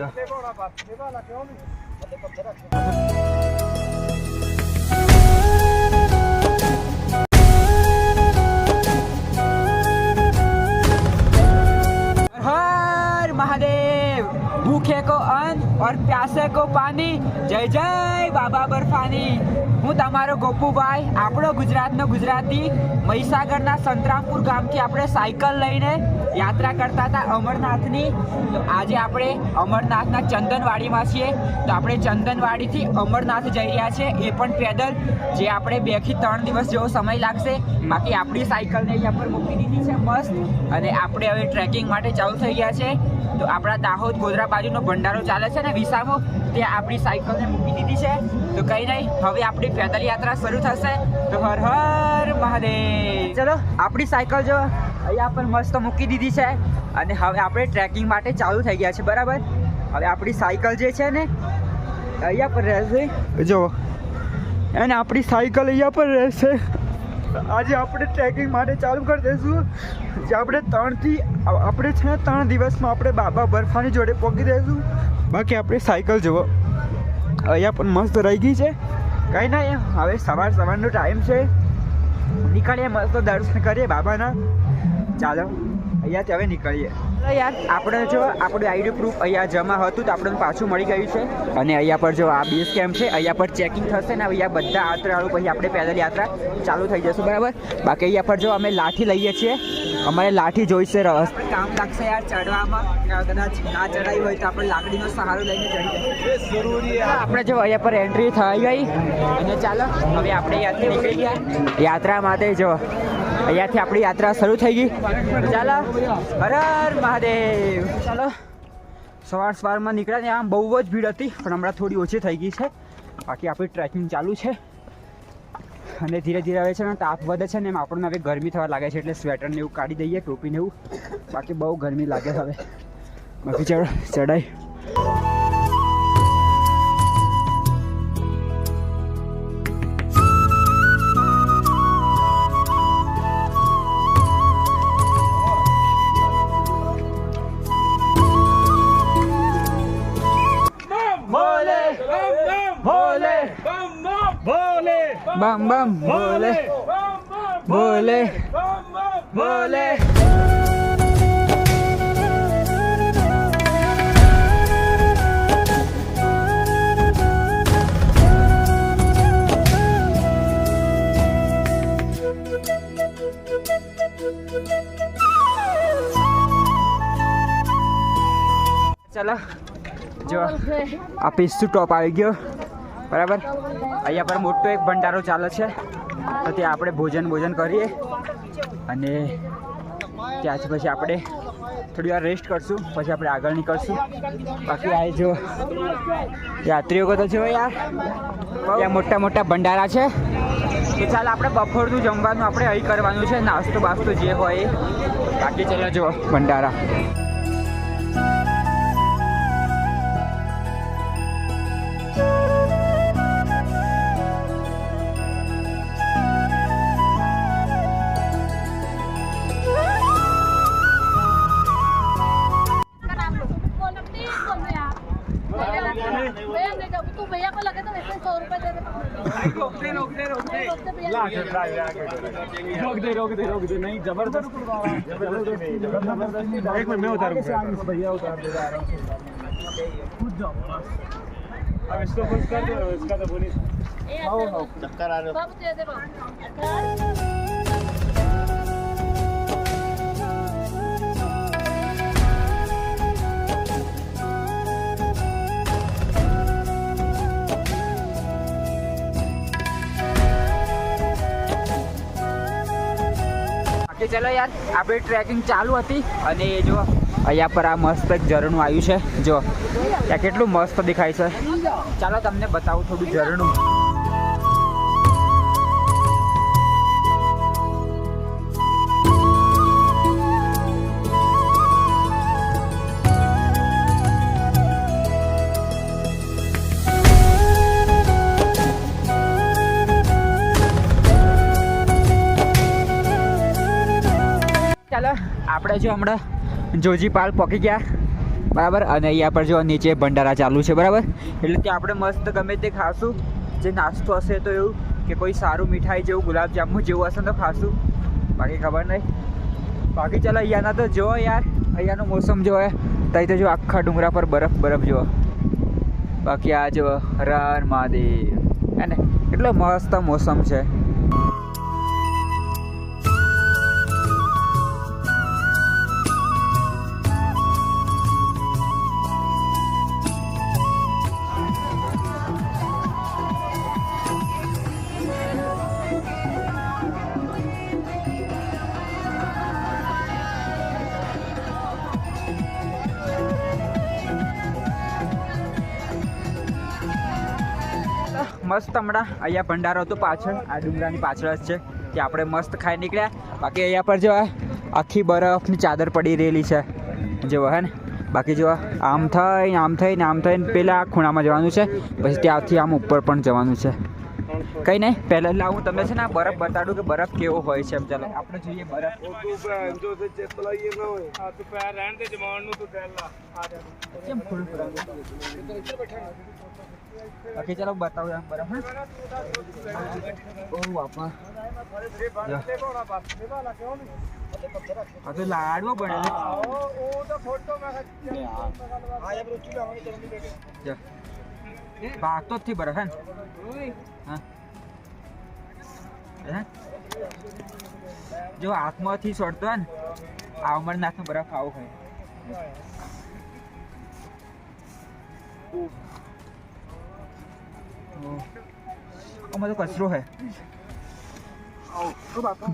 પણ જો. હર મહાદેવ ભૂખે કો અન્ન ઓર પ્યાસે કો પાણી જય જય બાબા બરફાની હું તમારો ગોપુભાઈ, આપણો ગુજરાતનો ગુજરાતી મહીસાગરના સંતરામપુર ગામથી આપણે સાયકલ લઈને યાત્રા કરતા હતા અમરનાથની. તો આજે આપણે અમરનાથના ચંદનવાડીમાં છીએ. તો આપણે ચંદનવાડીથી અમરનાથ જઈ રહ્યા છીએ. એ પણ પેદલ, જે આપણે બેથી ત્રણ દિવસ જેવો સમય લાગશે. બાકી આપણી સાયકલને અહીંયા પર મૂકી દીધી છે મસ્ત. અને આપણે હવે ટ્રેકિંગ માટે ચાલુ થઈ ગયા છે. તો આપણા દાહોદ ગોધરા બાજુનો ભંડારો ચાલે છે ને વિસામો, ત્યાં આપણી સાયકલને મૂકી દીધી છે. તો કંઈ નહીં, હવે આપણી પેદલ યાત્રા શરૂ થશે. તો હર હર મહાદેવ. ચલો આપણી સાયકલ જો અહીંયા પણ મસ્ત મૂકી દીધી છે. અને હવે આપણે ટ્રેકિંગ માટે ચાલુ થઈ ગયા છે બરાબર? હવે આપણી સાયકલ જે છે ને અહીંયા પર રહેશે. જો અને આપણી સાયકલ અહીંયા પર રહેશે. આજે આપણે ટ્રેકિંગ માટે ચાલુ કરી દઈશું. જે આપણે ત્રણથી આપણે છે ને ત્રણ દિવસમાં આપણે બાબા બરફાની જોડે પહોંચી દઈશું. બાકી આપણે સાયકલ જુઓ અહીંયા પણ મસ્ત રહી ગઈ છે. કંઈ નહીં હવે સવાર સવારનો ટાઈમ છે. નીકળીએ મસ્ત દર્શન કરીએ બાબાના. ચાલો અહીંયાથી હવે નીકળીએ. યાર. આપણે જો આપણું આઈડી પ્રૂફ અહીંયા જમા હતું તો આપણને પાછું મળી ગયું છે. અને અહીંયા પર જો આ બેઝ કેમ્પ છે અહીંયા પર ચેકિંગ થશે ને અહીંયા બધા યાત્રાળુ પછી આપણે પેદલ યાત્રા ચાલુ થઈ જશે બરાબર? બાકી અહીંયા પર જો અમે લાઠી લઈએ છીએ. અમારે લાઠી જોઈશે રસ. કામ લાગશે યાર ચડવામાં. કદાચ ના ચડાવી હોય તો આપણે લાકડીનો સહારો લઈને ચડી જઈએ આપણે જો અહીંયા પર એન્ટ્રી થઈ ગઈ. અને ચાલો, હવે આપણે અહીંયાથી નીકળી ગયા. યાત્રા માટે જો, અહીંયાથી આપણી યાત્રા શરૂ થઈ ગઈ. ચાલો, હર મહાદેવ. ચાલો, સવાર સવારમાં નીકળ્યા ત્યાં બહુ જ ભીડ હતી, પણ હમણાં થોડી ઓછી થઈ ગઈ છે. બાકી આપણી ટ્રેકિંગ ચાલુ છે. અને ધીરે ધીરે હવે છે ને, તાપ વધે છે ને, એમ આપણને હવે ગરમી થવા લાગે છે એટલે સ્વેટર ને એવું કાઢી દઈએ, ટોપી ને એવું. બાકી બહુ ગરમી લાગે હવે. બાકી ચાલો ચડાઈ બમ બમ ભોલે ભોલે ભોલે ચાલો જો આ પિસ્તુ ટોપ આવી ગયો બરાબર? અહીંયા પર મોટો એક ભંડારો ચાલે છે. તો ત્યાં આપણે ભોજન ભોજન કરીએ. અને ત્યાંથી પછી આપણે થોડી વાર રેસ્ટ કરશું. પછી આપણે આગળ નીકળશું. બાકી આ જો યાત્રીઓ તો જો યાર, ત્યાં મોટા મોટા ભંડારા છે. કે ચાલ આપણે બપોરનું જમવાનું આપણે અહીં કરવાનું છે. નાસ્તો બાસ્તો જે હોય બાકી ચાલો જો ભંડારા. दे रोक दे रोक दे रोक दे भैया रोक दे रोक दे रोक दे नहीं जबरदस्त जबरदस्त एक मिनट मैं उतारूंगा भैया उतार दे आराम से खुद जाओ अब इसको बंद कर दो इसका तो बोली ए चक्कर आ रहे सब બાકી ચલો યાર, આપણી ટ્રેકિંગ ચાલુ હતી અને એ જો અહીંયા પર આ મસ્ત એક ઝરણું આવ્યું છે. જો, ત્યાં કેટલું મસ્ત દેખાય છે. ચાલો તમને બતાવું થોડું ઝરણું. જો હમણાં. જોજી પાલ પહોંચી ગયા. બરાબર? અને અહીંયા પર જો નીચે ભંડારા ચાલુ છે, બરાબર? એટલે ત્યાં આપણે મસ્ત ગમે તે ખાશું. જે નાસ્તો હશે તો એવું, કે કોઈ સારું મીઠાઈ જેવું, ગુલાબજાંબુ જેવું હશે તો ખાશું. બાકી ખબર નહીં. બાકી ચાલો, અહીંયાના તો જો યાર, અહીંયાનો મોસમ જો ત્યાં તો જો આખા ડુંગરા પર બરફ બરફ જો બાકી આ જો રણ મહાદેવ. હે ને? એટલો મસ્ત મોસમ છે. મસ્ત હમણાં અહીંયા ભંડારો હતો પાછળ. આ ડુંગરાની પાછળ જ છે. ત્યાં આપણે મસ્ત ખાઈ નીકળ્યા. બાકી અહીંયા પર જો આખી બરફની ચાદર પડી રહેલી છે. જો હે ને? બાકી જો આમ થઈને આમ થઈને આમ થઈને પેલા ખૂણામાં જવાનું છે. પછી ત્યાંથી આમ ઉપર પણ જવાનું છે. કઈ નહીં પહેલા હું તમને છે ને બરફ બતાડું કે બરફ કેવો હોય છે એમ. ચાલો આપણે જોઈએ બરફ. કેમ થોડું બાકી ચાલો બતાવું એમ બરફ હે ઓ બાપા આ તો લાડવો બને ભાગતો જ થી બરફ હે? જો હાથમાંથી સોડતો હોય ને અમરનાથનો બરફ આવો હોય. ઓહ. આમાં તો કચરો હે ઓ બાપા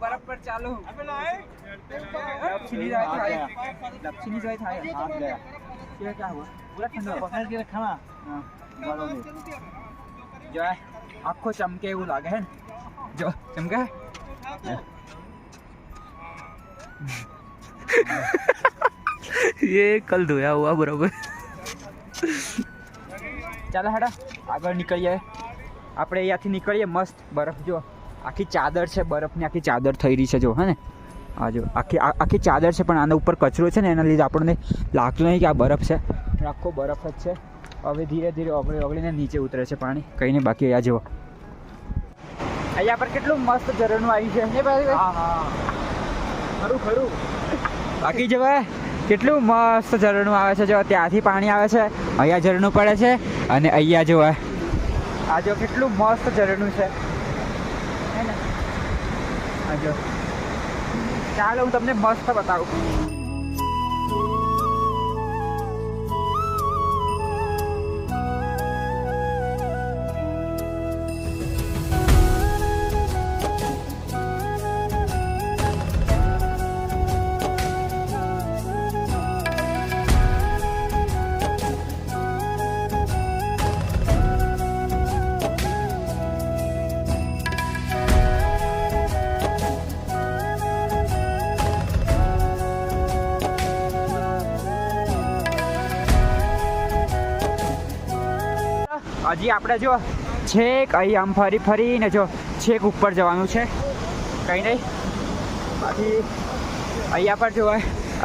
બરફ પર ચાલુ लपसी नहीं जाए थाए लपसी नहीं जाए थाए हाथ गया ये क्या हुआ पूरा ठंडा पकड़ के रखा ना हाँ बालों में जो है आँखों चमके वो लागे है जो चमका है ये कल धोया हुआ बराबर ચાલો હેડા આગળ નીકળીએ આપણે અહીંયાથી નીકળીએ મસ્ત બરફ જો આખી ચાદર છે બરફની આખી ચાદર થઈ રહી છે જો હે ને આ જો આખી આ- આખી ચાદર છે પણ આના ઉપર કચરો છે ને એના લીધે આપણને લાગતું નહીં કે આ બરફ છે પણ આખો બરફ જ છે હવે ધીરે ધીરે ઓગળી ઓગળીને નીચે ઉતરે છે પાણી કંઈ નહીં બાકી અહીંયા જુઓ અહીંયા પર કેટલું મસ્ત ઝરણું આવી છે ને ભાઈ ખરું ખરું બાકી જવા કેટલું મસ્ત ઝરણું આવે છે. જો ત્યાંથી પાણી આવે છે, અહીંયા ઝરણું પડે છે અને અહીંયા જો આ જો કેટલું મસ્ત ઝરણું છે. હે ને? આ જો. ચાલો, હું તમને મસ્ત બતાવું. હજી આપણે જો છેક અહીં આમ ફરી ફરીને જો છેક ઉપર જવાનું છે. કંઈ નહીં. બાકી અહીંયા પર જોવા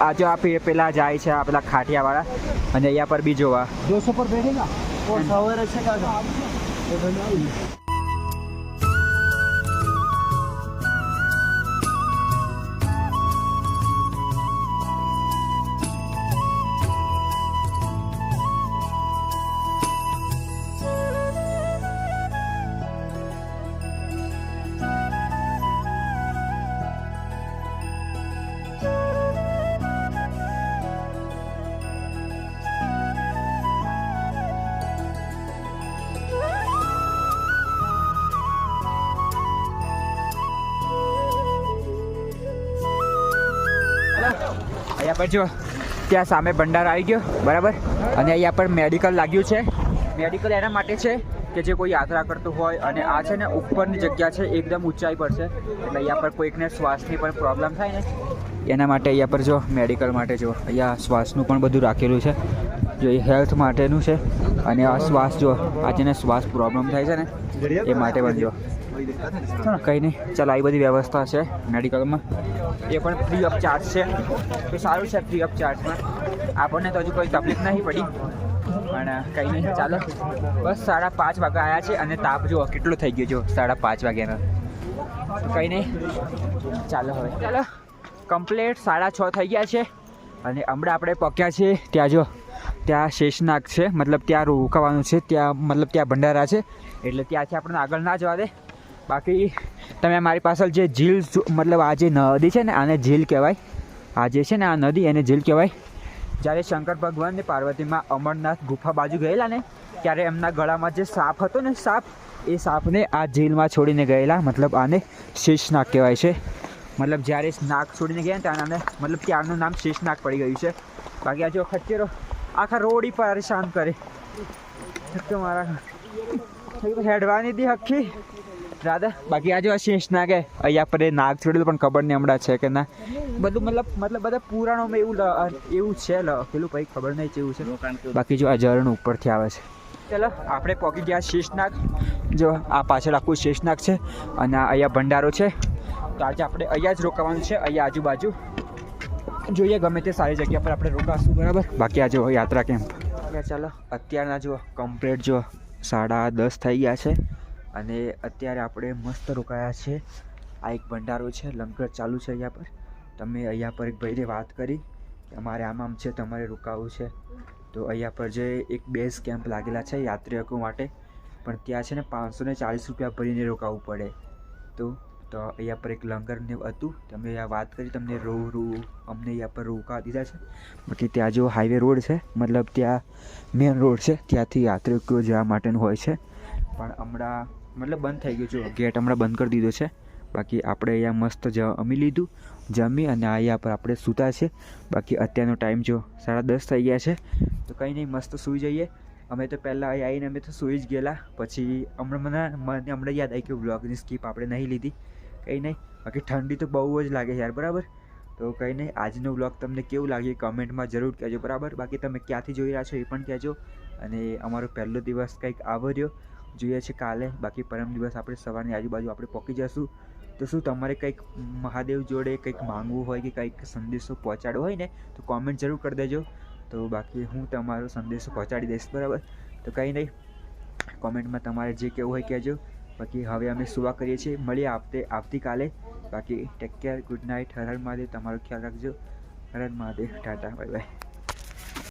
આ જો આ પેલા જાય છે આ પેલા ખાટિયાવાળા. અને અહીંયા પર બી જોવા. દોસો પર બેઠેગા સવારે છે કાકા બરાબર જો, ત્યાં સામે ભંડાર આવી ગયો, બરાબર? અને અહીંયા પર મેડિકલ લાગ્યું છે. મેડિકલ એના માટે છે કે જે કોઈ યાત્રા કરતું હોય અને આ છે ને ઉપરની જગ્યા છે, એકદમ ઊંચાઈ પર છે. એટલે અહીંયા પર કોઈકને શ્વાસની પણ પ્રોબ્લેમ થાય ને. એના માટે અહીંયા પર જો મેડિકલ માટે જો, અહીંયા શ્વાસનું પણ બધું રાખેલું છે. જો એ હેલ્થ માટેનું છે. અને આ શ્વાસ જો, આ જેને શ્વાસ પ્રોબ્લેમ થાય છે ને, એ માટે પણ જો. કંઈ નહીં. ચાલો આવી બધી વ્યવસ્થા છે મેડિકલમાં. એ પણ ફ્રી ઓફ ચાર્જ છે. તો સારું છે ફ્રી ઓફ ચાર્જમાં આપણને તો હજુ કોઈ તકલીફ નહીં પડી. પણ કંઈ નહીં ચાલો. બસ સાડા પાંચ વાગે આવ્યા છે અને તાપ જો કેટલો થઈ ગયો જો સાડા પાંચ વાગ્યાનો. કંઈ નહીં. ચાલો હવે. ચાલો. કમ્પ્લેટ સાડા છ થઈ ગયા છે. અને હમણાં આપણે પહોંચ્યા છીએ ત્યાં જો ત્યાં શેષનાગ છે. મતલબ ત્યાં રોકાવાનું છે ત્યાં મતલબ ત્યાં ભંડારા છે. એટલે ત્યાંથી આપણને આગળ ના જવા દે. બાકી તમે મારી પાછળ જે ઝીલ મતલબ આ જે નદી છે ને, આને ઝીલ કહેવાય. આ જે છે ને, આ નદી, એને ઝીલ કહેવાય. જ્યારે શંકર ભગવાન ને પાર્વતીમાં અમરનાથ ગુફા બાજુ ગયેલા ને, ત્યારે એમના ગળામાં જે સાપ હતો ને સાપ, એ સાપને આ ઝીલમાં છોડીને ગયેલા. મતલબ આને શેષનાગ કહેવાય છે. મતલબ જ્યારે નાગ છોડીને ગયા ને ત્યાં આને, મતલબ ત્યારનું નામ શેષનાગ પડી ગયું છે. બાકી આ જો ખચ્ચેરો આખા રોડ પરેશાન કરે. મારા હેડવાની હતી હક્કી. રાધા, બાકી આજે શેષનાગ હે અહીંયા પર નાગ છોડેલું પણ ખબર નહીં હમણાં છે કે ના. બધું મતલબ મતલબ બધા પુરાણોમાં એવું એવું છે પેલું ભાઈ ખબર નહીં કેવું છે. બાકી જો આ ઝરણું ઉપરથી આવે છે. ચાલો, આપણે પહોંચી ગયા શેષનાગ જો આ પાછળ આખું શેષનાગ છે અને અહીંયા ભંડારો છે. તો આજે આપણે અહીંયા જ રોકાવાનું છે, અહીંયા આજુબાજુ. જોઈએ ગમે તે સારી જગ્યા પર આપણે રોકાશું, બરાબર? બાકી આજે યાત્રા કેમ્પ. ચાલો, અત્યારના જો કમ્પ્લેટ જો સાડા દસ થઈ ગયા છે. અને અત્યારે આપણે મસ્ત રોકાયા છે. આ એક ભંડારો છે, લંગર ચાલુ છે અહીંયા પર. તમે અહીંયા પર એક ભાઈને વાત કરી. અમારે આમ આમ છે, તમારે રોકાવું છે. તો અહીંયા પર જે એક બેઝ કેમ્પ લાગેલા છે યાત્રિકો માટે. પણ ત્યાં છે ને પાંચસો ને ચાલીસ રૂપિયા ભરીને રોકાવું પડે. તો તો અહીંયા પર એક લંગરને હતું. તમે અહીંયા વાત કરી, તમને રો રો, અમને અહીંયા પર રોકા દીધા છે. બાકી ત્યાં જો હાઈવે રોડ છે, મતલબ ત્યાં મેન રોડ છે. ત્યાંથી યાત્રિકો જવા માટેનું હોય છે. પણ હમણાં મતલબ બંધ થઈ ગયું. છે ગેટ હમણાં બંધ કરી દીધો છે. બાકી આપણે અહીંયા મસ્ત જમી લીધું. જમી અને અહીંયા પર આપણે સૂતા છે. બાકી અત્યારનો ટાઈમ જો સાડા દસ થઈ ગયા છે. તો કંઈ નહીં, મસ્ત સૂઈ જઈએ. અમે તો પહેલાં અહીં આવીને અમે તો સૂઈ જ ગયેલા. પછી હમણાં મને મને હમણાં યાદ આવી કે વ્લોગની સ્કીપ આપણે નહીં લીધી. કંઈ નહીં, બાકી ઠંડી તો બહુ જ લાગે યાર, બરાબર? તો કંઈ નહીં, આજનો વ્લોગ તમને કેવું લાગ્યું કમેન્ટમાં જરૂર કહેજો, બરાબર? બાકી તમે ક્યાંથી જોઈ રહ્યા છો એ પણ કહેજો. અને અમારો પહેલો દિવસ કંઈક આવો જોઈએ છે કાલે. બાકી પરમ દિવસ આપણે સવારની આજુબાજુ આપણે પહોંચી જશું તો શું તમારે કંઈક મહાદેવ જોડે કંઈક માંગવું હોય કે કંઈક સંદેશો પહોંચાડવો હોય ને, તો કોમેન્ટ જરૂર કરી દેજો. તો બાકી હું તમારો સંદેશો પહોંચાડી દઈશ, બરાબર? તો કંઈ નહીં. કોમેન્ટમાં તમારે જે કહેવું હોય કહેજો. બાકી હવે અમે સુવા કરીએ છીએ. મળીએ આવતે આવતીકાલે. બાકી take care good night Har Har Mahadev. તમારો ખ્યાલ રાખજો. Har Har Mahadev. Tata. Bye bye.